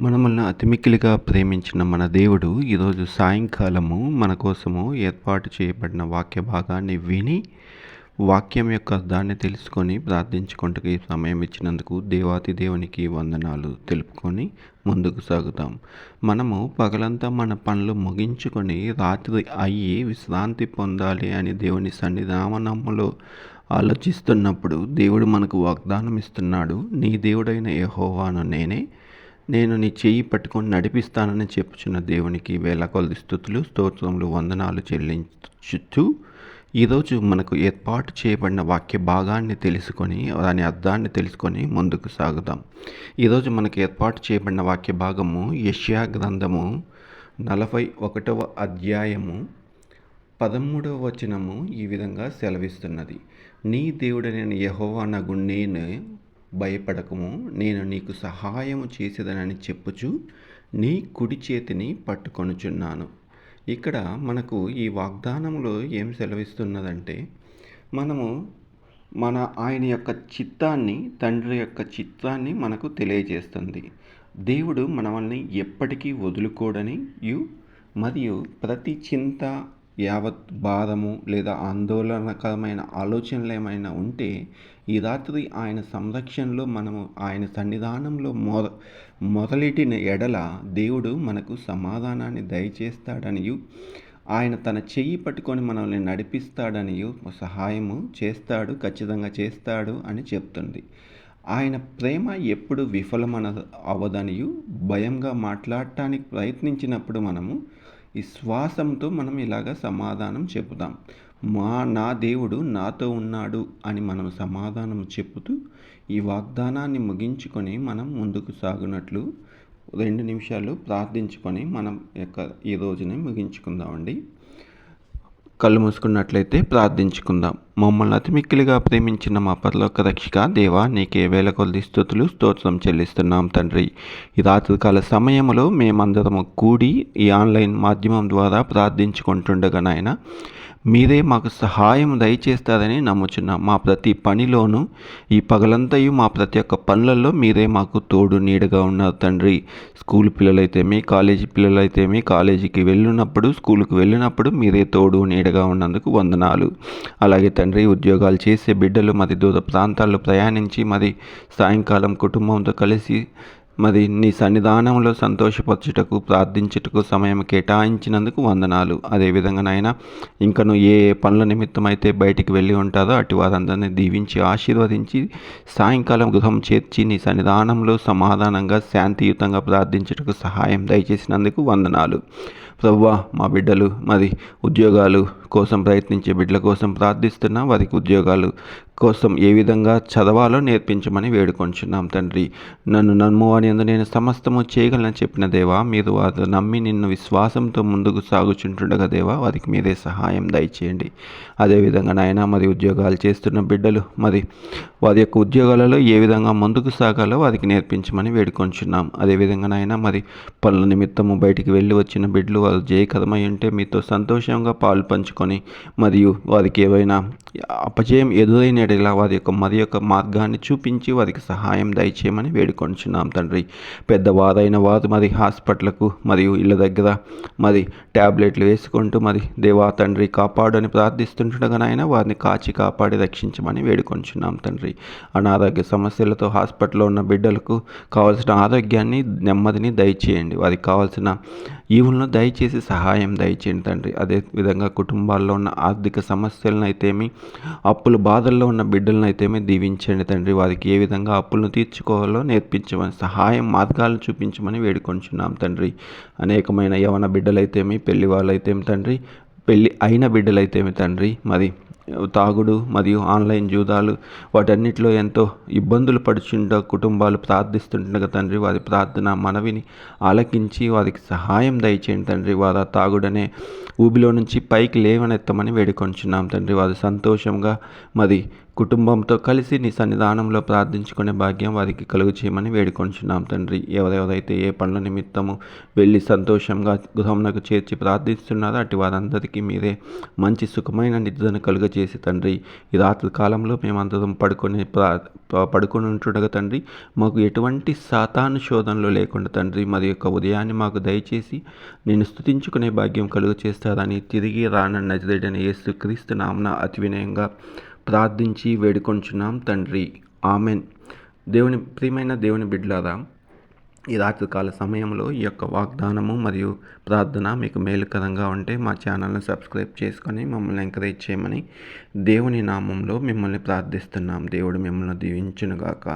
మనమల్ని అతిమిక్కిలిగా ప్రేమించిన మన దేవుడు ఈరోజు సాయంకాలము మన కోసము ఏర్పాటు చేయబడిన వాక్య భాగాన్ని విని వాక్యం యొక్క అర్థాన్ని తెలుసుకొని ప్రార్థించుకుంటూ సమయం ఇచ్చినందుకు దేవాతి దేవునికి వందనాలు తెలుపుకొని ముందుకు సాగుతాం. మనము పగలంతా మన పనులు ముగించుకొని రాత్రి అయ్యి విశ్రాంతి పొందాలి అని దేవుని సన్నిధానములో ఆలోచిస్తున్నప్పుడు దేవుడు మనకు వాగ్దానం ఇస్తున్నాడు నీ దేవుడైన యహోవాను నేనే నేను నీ చెయ్యి పట్టుకొని నడిపిస్తానని చెప్పుచున్న దేవునికి వేల కొలది స్థుతులు స్తోత్రములు వందనాలు చెల్లించుతూ ఈరోజు మనకు ఏర్పాటు చేయబడిన వాక్య భాగాన్ని తెలుసుకొని దాని అర్థాన్ని తెలుసుకొని ముందుకు సాగుదాం. ఈరోజు మనకు ఏర్పాటు చేయబడిన వాక్య భాగము యష్యా గ్రంథము నలభై ఒకటవ అధ్యాయము పదమూడవ వచనము ఈ విధంగా సెలవిస్తున్నది. నీ దేవుడైన యహోవానగు నేను భయపడకము. నేను నీకు సహాయము చేసేదనని చెప్పుచు నీ కుడి చేతిని పట్టుకొనుచున్నాను. ఇక్కడ మనకు ఈ వాగ్దానంలో ఏం సెలవిస్తున్నదంటే మనము మన ఆయన యొక్క చిత్తాన్ని తండ్రి యొక్క చిత్తాన్ని మనకు తెలియజేస్తుంది. దేవుడు మనల్ని ఎప్పటికీ వదులుకోడని యు మరియు ప్రతి చింత యావత్ భారము లేదా ఆందోళనకరమైన ఆలోచనలు ఏమైనా ఉంటే ఈ రాత్రి ఆయన సంరక్షణలో మనము ఆయన సన్నిధానంలో మొద మొదలెట్టిన ఎడల దేవుడు మనకు సమాధానాన్ని దయచేస్తాడనియు ఆయన తన చెయ్యి పట్టుకొని మనల్ని నడిపిస్తాడనియు సహాయము చేస్తాడు ఖచ్చితంగా చేస్తాడు అని చెప్తుంది. ఆయన ప్రేమ ఎప్పుడు విఫలమన అవ్వదనియు భయంగా మాట్లాడటానికి ప్రయత్నించినప్పుడు మనము ఈ శ్వాసంతో మనం ఇలాగ సమాధానం చెబుతాం. మా నా దేవుడు నాతో ఉన్నాడు అని మనం సమాధానం చెబుతూ ఈ వాగ్దానాన్ని ముగించుకొని మనం ముందుకు సాగునట్లు రెండు నిమిషాలు ప్రార్థించుకొని మనం యొక్క ఈ రోజుని ముగించుకుందామండి. కళ్ళు మూసుకున్నట్లయితే ప్రార్థించుకుందాం. మమ్మల్ని అతిమిక్కిలిగా ప్రేమించిన మా పరలోక రక్షిక దేవా నీకే వేల కొద్ది స్థుతులు స్తోత్రం చెల్లిస్తున్నాం తండ్రి. ఈ రాత్రికాల సమయంలో మేమందరము కూడి ఈ ఆన్లైన్ మాధ్యమం ద్వారా ప్రార్థించుకుంటుండగా నాయన మీరే మాకు సహాయం దయచేస్తారని నమ్ముచున్నాం. మా ప్రతి పనిలోనూ ఈ పగలంతయు మా ప్రతి ఒక్క పనులలో మీరే మాకు తోడు నీడగా ఉన్నారు తండ్రి. స్కూల్ పిల్లలైతేమి కాలేజీ పిల్లలైతేమి కాలేజీకి వెళ్ళినప్పుడు స్కూల్కి వెళ్ళినప్పుడు మీరే తోడు నీడగా ఉన్నందుకు వందనాలు. అలాగే తండ్రి తండ్రి ఉద్యోగాలు చేసే బిడ్డలు మరి దూర ప్రాంతాల్లో ప్రయాణించి మరి సాయంకాలం కుటుంబంతో కలిసి మరి నీ సన్నిధానంలో సంతోషపరచుటకు ప్రార్థించుటకు సమయం కేటాయించినందుకు వందనాలు. అదేవిధంగా నాయన ఇంకను ఏ ఏ పనుల నిమిత్తం అయితే బయటికి వెళ్ళి ఉంటారో అటు వారందరినీ దీవించి ఆశీర్వదించి సాయంకాలం గృహం చేర్చి నీ సన్నిధానంలో సమాధానంగా శాంతియుతంగా ప్రార్థించుటకు సహాయం దయచేసినందుకు వందనాలు. ప్రవ్వా మా బిడ్డలు మరి ఉద్యోగాలు కోసం ప్రయత్నించే బిడ్డల కోసం ప్రార్థిస్తున్నా వారికి ఉద్యోగాలు కోసం ఏ విధంగా చదవాలో నేర్పించమని వేడుకొంచున్నాం తండ్రి. నన్ను నమ్ము అని అందు నేను సమస్తము చేయగలనని చెప్పిన దేవా మీరు వారు నమ్మి నిన్ను విశ్వాసంతో ముందుకు సాగుచుంటుండగా దేవా వారికి మీరే సహాయం దయచేయండి. అదేవిధంగా నాయన మరి ఉద్యోగాలు చేస్తున్న బిడ్డలు మరి వారి యొక్క ఉద్యోగాలలో ఏ విధంగా ముందుకు సాగాలో వారికి నేర్పించమని వేడుకొంచున్నాం. అదేవిధంగా నాయన మరి పనుల నిమిత్తము బయటికి వెళ్ళి వచ్చిన బిడ్డలు వారు జయకరమై ఉంటే మీతో సంతోషంగా పాలు పంచుకొని మరియు వారికి ఏవైనా అపజయం ఎదురైనటిలా వారి యొక్క మరి యొక్క మార్గాన్ని చూపించి వారికి సహాయం దయచేయమని వేడుకొంచున్నాం తండ్రి. పెద్దవారైన వారు మరి హాస్పిటల్కు మరియు ఇళ్ళ దగ్గర మరి ట్యాబ్లెట్లు వేసుకుంటూ మరి దేవా తండ్రి కాపాడని ప్రార్థిస్తుండగా నాయన వారిని కాచి కాపాడి రక్షించమని వేడుకొంచున్నాం తండ్రి. అనారోగ్య సమస్యలతో హాస్పిటల్లో ఉన్న బిడ్డలకు కావాల్సిన ఆరోగ్యాన్ని నెమ్మదిని దయచేయండి. వారికి కావాల్సిన ఈవులను దయచేసి సహాయం దయచేయండి తండ్రి. అదే విధంగా కుటుంబాల్లో ఉన్న ఆర్థిక సమస్యలను అయితేమి అప్పుల బాధల్లో ఉన్న బిడ్డలను అయితేమి దీవించండి తండ్రి. వారికి ఏ విధంగా అప్పులను తీర్చుకోవాలో నేర్పించమని సహాయం మార్గాలను చూపించమని వేడుకొంచున్నాం తండ్రి. అనేకమైన యవన బిడ్డలైతేమి పెళ్ళి వాళ్ళైతేమి తండ్రి పెళ్ళి అయిన బిడ్డలైతేమి తండ్రి. మరి తాగుడు మరియు ఆన్లైన్ జూదాలు వాటన్నిటిలో ఎంతో ఇబ్బందులు పడుచుండ కుటుంబాలు ప్రార్థిస్తుండగా తండ్రి వారి ప్రార్థన మనవిని ఆలకించి వారికి సహాయం దయచేయండి తండ్రి. వారు తాగుడనే ఊబిలో నుంచి పైకి లేవనెత్తమని వేడుకొంచున్నాం తండ్రి. వారు సంతోషంగా మరి కుటుంబంతో కలిసి నీ సన్నిధానంలో ప్రార్థించుకునే భాగ్యం వారికి కలుగు చేయమని వేడుకొంచున్నాం తండ్రి. ఎవరెవరైతే ఏ పనుల నిమిత్తము వెళ్ళి సంతోషంగా గృహంలోకి చేర్చి ప్రార్థిస్తున్నారో అటు వారందరికీ మీరే మంచి సుఖమైన నిద్రను దయచేసి తండ్రి ఈ రాత్రి కాలంలో మేమందరం పడుకొని ప్రా పడుకొని ఉంటుండగా తండ్రి మాకు ఎటువంటి సాతాను శోధనలు లేకుండా తండ్రి మరి యొక్క ఉదయాన్ని మాకు దయచేసి నేను స్థుతించుకునే భాగ్యం కలుగు చేస్తారని తిరిగి రాన నజరేడని యేసు క్రీస్తు నామన అతి వినయంగా ప్రార్థించి వేడుకొంచున్నాం తండ్రి. ఆమెన్. దేవుని ప్రియమైన దేవుని బిడ్లారా ఈ రాత్రికాల సమయంలో ఈ యొక్క వాగ్దానము మరియు ప్రార్థన మీకు మేలుకరంగా ఉంటే మా ఛానల్ని సబ్స్క్రైబ్ చేసుకొని మమ్మల్ని ఎంకరేజ్ చేయమని దేవుని నామంలో మిమ్మల్ని ప్రార్థిస్తున్నాం. దేవుడు మిమ్మల్ని దీవించునుగాక.